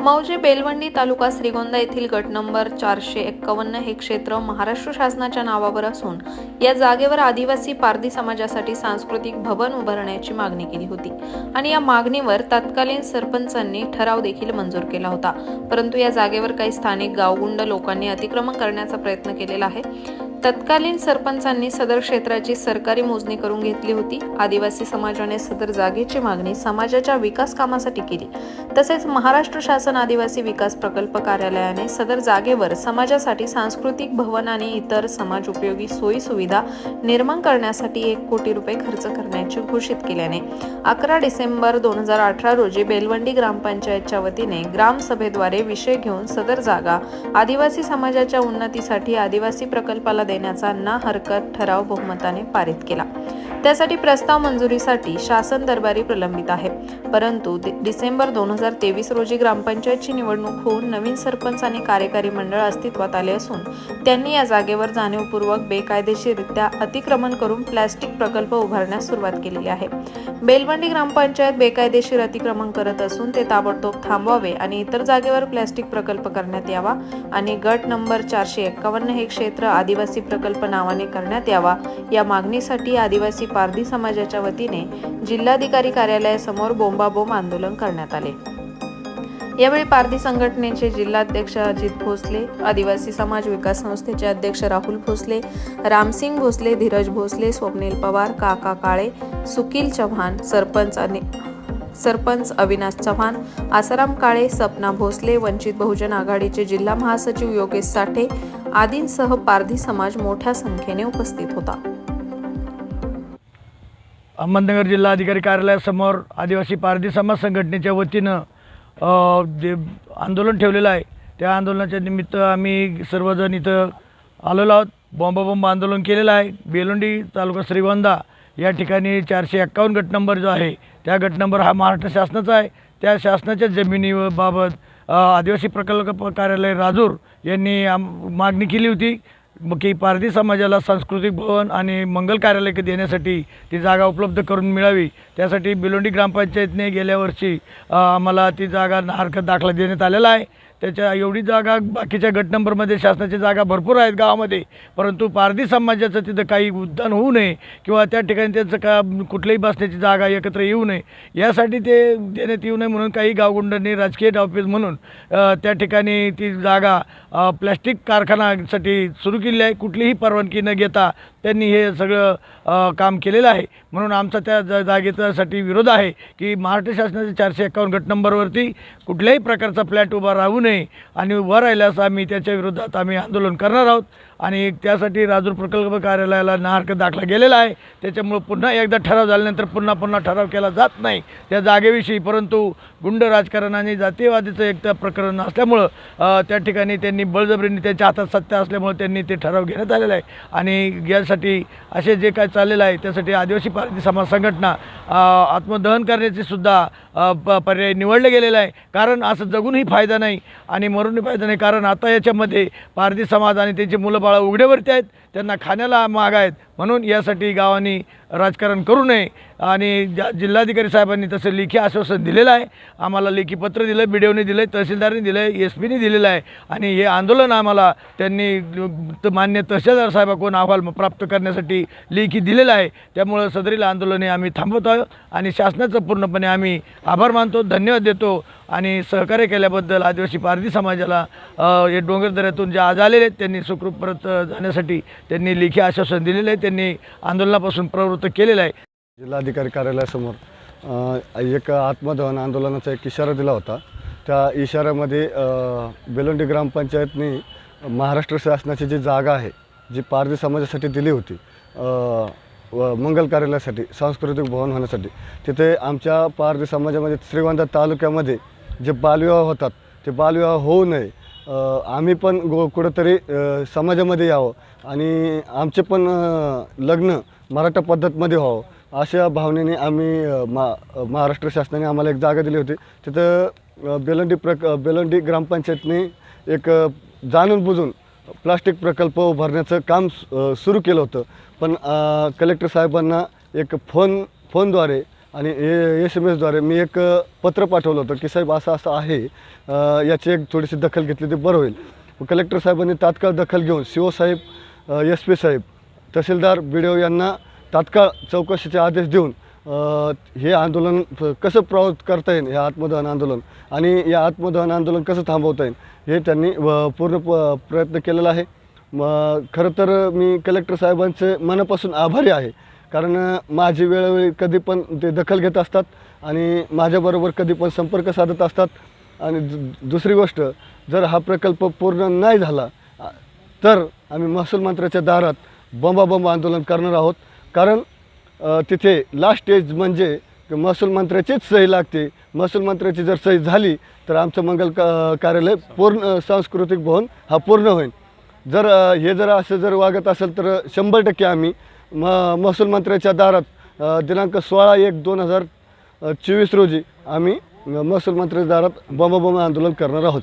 मौजे बेलवंडी तालुका श्रीगोंदा येथील गट नंबर चारशे एक्कावन्न हे क्षेत्र महाराष्ट्र शासनाच्या नावावर असून या जागेवर आदिवासी पारधी समाजासाठी सांस्कृतिक भवन उभारण्याची मागणी केली होती. आणि या मागणीवर तत्कालीन सरपंचांनी ठराव देखील मंजूर केला होता. परंतु या जागेवर काही स्थानिक गावगुंड लोकांनी अतिक्रमण करण्याचा प्रयत्न केलेला आहे. तत्कालीन सरपंचांनी सदर क्षेत्राची सरकारी मोजणी करून घेतली होती. आदिवासी समाजाने सदर जागेची मागणी समाजाच्या विकास कामासाठी केली. तसेच महाराष्ट्र शासन आदिवासी विकास प्रकल्प कार्यालयाने सदर जागेवर समाजासाठी सांस्कृतिक भवन आणि इतर समाज उपयोगी सोयी सुविधा निर्माण करण्यासाठी एक कोटी रुपये खर्च करण्याचे घोषित केल्याने अकरा डिसेंबर दोन हजार अठरा रोजी बेलवंडी ग्रामपंचायतच्या वतीने ग्रामसभेद्वारे विषय घेऊन सदर जागा आदिवासी समाजाच्या उन्नतीसाठी आदिवासी प्रकल्पाला देण्याचा ना हरकत ठराव बहुमताने पारित केला. त्यासाठी प्रस्ताव मंजुरीसाठी शासन दरबारी प्रलंबित आहे. परंतु डिसेंबर दोन हजार तेवीस रोजी ग्रामपंचायतची निवडणूक होऊन नवीन सरपंच आणि कार्यकारी मंडळ अस्तित्वात आले असून त्यांनी या जागेवर जाणीवपूर्वक बेकायदेशीररित्या अतिक्रमण करून प्लॅस्टिक प्रकल्प उभारण्यास सुरुवात केलेली आहे. बेलवंडी ग्रामपंचायत बेकायदेशीर अतिक्रमण करत असून ते ताबडतोब थांबवावे आणि इतर जागेवर प्लॅस्टिक प्रकल्प करण्यात यावा आणि गट नंबर चारशे एक्कावन्न हे क्षेत्र आदिवासी प्रकल्प नावाने करण्यात यावा. या मागणीसाठी आदिवासी पारधी समाजाच्या वतीने जिल्हाधिकारी कार्यालयासमोर बोंबाबोंब आंदोलन करण्यात आले. यावेळी पारधी संघटनेचे जिल्हाध्यक्ष अजित भोसले आदिवासी समाज विकास संस्थेचे अध्यक्ष राहुल भोसले रामसिंग भोसले धीरज भोसले स्वप्नील पवार काका काळे सुकील चव्हाण सरपंच आणि सरपंच अविनाश चव्हाण आसाराम काळे सपना भोसले वंचित बहुजन आघाडीचे जिल्हा महासचिव योगेश साठे आदींसह पारधी समाज मोठ्या संख्येने उपस्थित होता. अहमदनगर जिल्हा अधिकारी कार्यालयासमोर आदिवासी पारधी समाज संघटनेच्या वतीनं जे आंदोलन ठेवलेलं आहे. त्या आंदोलनाच्या निमित्त आम्ही सर्वजण इथं आलेलो आहोत. बॉम्बाबॉम्ब आंदोलन केलेलं आहे. बेलोंडी तालुका श्रीवंदा या ठिकाणी चारशे एक्कावन्न गट नंबर जो आहे त्या गट नंबर हा महाराष्ट्र शासनाचा आहे. त्या शासनाच्या जमिनीबाबत आदिवासी प्रकल्प कार्यालय राजूर यांनी आम मागणी केली होती मग की पारधी समाजाला सांस्कृतिक भवन आणि मंगल कार्यालय देण्यासाठी ती जागा उपलब्ध करून मिळावी. त्यासाठी बिलोंडी ग्रामपंचायतने गेल्या वर्षी आम्हाला ती जागा हरकत दाखला देण्यात आलेला आहे. त्याच्या एवढी जागा बाकीच्या गट नंबरमध्ये शासनाची जागा भरपूर आहेत गावामध्ये. परंतु पारधी समाजाचं तिथं काही उद्यान होऊ नये किंवा त्या ठिकाणी त्यांचं का कुठल्याही बसण्याची जागा एकत्र येऊ नये. यासाठी ते देण्यात येऊ नये म्हणून काही गावगुंडांनी राजकीय डावपेज म्हणून त्या ठिकाणी ती जागा प्लॅस्टिक कारखानासाठी सुरू केली आहे. कुठलीही परवानगी न घेता त्यांनी हे सगळं काम केलेलं आहे. म्हणून आमचा त्या जा जागेच्यासाठी विरोध आहे की महाराष्ट्र शासनाच्या चारशे एकावन्न गट नंबरवरती कुठल्याही प्रकारचा फ्लॅट उभा राहू नये. आणि वर राहिल्यास आम्ही त्याच्या विरोधात आम्ही आंदोलन करणार आहोत. आणि त्यासाठी राजूर प्रकल्प कार्यालयाला नाहरकत दाखला गेलेला आहे. त्याच्यामुळं पुन्हा एकदा ठराव झाल्यानंतर पुन्हा पुन्हा ठराव केला जात नाही. त्या जागेविषयी परंतु गुंड राजकारण आणि जातीयवादीचं एक प्रकरण असल्यामुळं त्या ठिकाणी त्यांनी बळजबरीने त्यांच्या हातात सत्ता असल्यामुळं त्यांनी ते ठराव घेण्यात आलेला आहे. आणि यासाठी असे जे काय चाललेलं आहे त्यासाठी आदिवासी पारधी समाज संघटना आत्मदहन करण्याचे सुद्धा प- पर्याय निवडले गेलेला आहे. कारण असं जगूनही फायदा नाही. आणि मरून पाहिजे नाही कारण आता याच्यामध्ये पारधी समाज आणि त्यांची मुलं बाळं उघड्यावरती आहेत. त्यांना खाण्याला माग आहेत. म्हणून यासाठी गावांनी राजकारण करू नये आणि ज्या जिल्हाधिकारी साहेबांनी तसं लेखी आश्वासन दिलेलं आहे. आम्हाला लेखी पत्र दिलं बी डी ओने दिलं आहे तहसीलदारने दिलं आहे एस पीने दिलेलं आहे. आणि हे आंदोलन आम्हाला त्यांनी मान्य तहसीलदार साहेबाकडून अहवाल प्राप्त करण्यासाठी लेखी दिलेलं आहे. त्यामुळं सदरील आंदोलने आम्ही थांबवत आहोत आणि शासनाचं पूर्णपणे आम्ही आभार मानतो धन्यवाद देतो आणि सहकार्य केल्याबद्दल आदिवासी पारधी समाजाला हे डोंगरदऱ्यातून जे आज आलेले आहेत त्यांनी सुखरूप परत जाण्यासाठी त्यांनी लेखी आश्वासन दिलेलं आहे. त्यांनी आंदोलनापासून प्रवृत्त केलेलं आहे. जिल्हाधिकारी कार्यालयासमोर एक आत्मदहन आंदोलनाचा एक इशारा दिला होता. त्या इशाऱ्यामध्ये बेलोंडी ग्रामपंचायतनी महाराष्ट्र शासनाची जी जागा आहे जी पारधी समाजासाठी दिली होती व मंगल कार्यालयासाठी सांस्कृतिक भवन होण्यासाठी तिथे आमच्या पारधी समाजामध्ये श्रीगोंदा तालुक्यामध्ये जे बालविवाह होतात ते बालविवाह होऊ नये आम्ही पण गो कुठंतरी समाजामध्ये यावं. आणि आमचे पण लग्न मराठा पद्धतमध्ये व्हावं. अशा भावनेने आम्ही मा महाराष्ट्र शासनाने आम्हाला एक जागा दिली होती. तिथं बेलंडी प्रक बेलंडी ग्रामपंचायतने एक जाणून बुजून प्लास्टिक प्रकल्प उभारण्याचं काम सुरू केलं होतं. पण कलेक्टर साहेबांना एक फोन फोनद्वारे आणि ए एस एम एसद्वारे मी एक पत्र पाठवलं होतं की साहेब असं असं आहे याची एक थोडीशी दखल घेतली ती बरं होईल. कलेक्टर साहेबांनी तात्काळ दखल घेऊन सी ओ साहेब एस पी साहेब तहसीलदार बी डी ओ यांना तात्काळ चौकशीचे आदेश देऊन हे आंदोलन कसं प्रवृत्त करता येईल हे आत्मदहन आंदोलन आणि या आत्मदहन आंदोलन कसं थांबवता येईल हे त्यांनी पूर्ण प प्रयत्न केलेला आहे. मग खरं तर मी कलेक्टर साहेबांचे मनापासून आभारी आहे. कारण माझी वेळोवेळी कधी पण ते दखल घेत असतात आणि माझ्याबरोबर कधी पण संपर्क साधत असतात. आणि दु- दुसरी गोष्ट जर हा प्रकल्प पूर्ण नाही झाला तर आम्ही महसूल मंत्र्याच्या दारात बंबाबंब आंदोलन करणार आहोत. कारण तिथे लास्ट स्टेज म्हणजे महसूल मंत्र्याचीच सही लागते. महसूल मंत्र्याची जर सही झाली तर आमचं मंगल का कार्यालय पूर्ण सांस्कृतिक भवन हा पूर्ण होईल. जर हे जर असं जर वागत असेल तर शंभर टक्के आम्ही म महसूल मंत्र्याच्या दारात दिनांक सोळा एक दोन हजार चोवीस रोजी आम्ही महसूल मंत्र्याच्या दारात बंबाबंब आंदोलन करणार आहोत.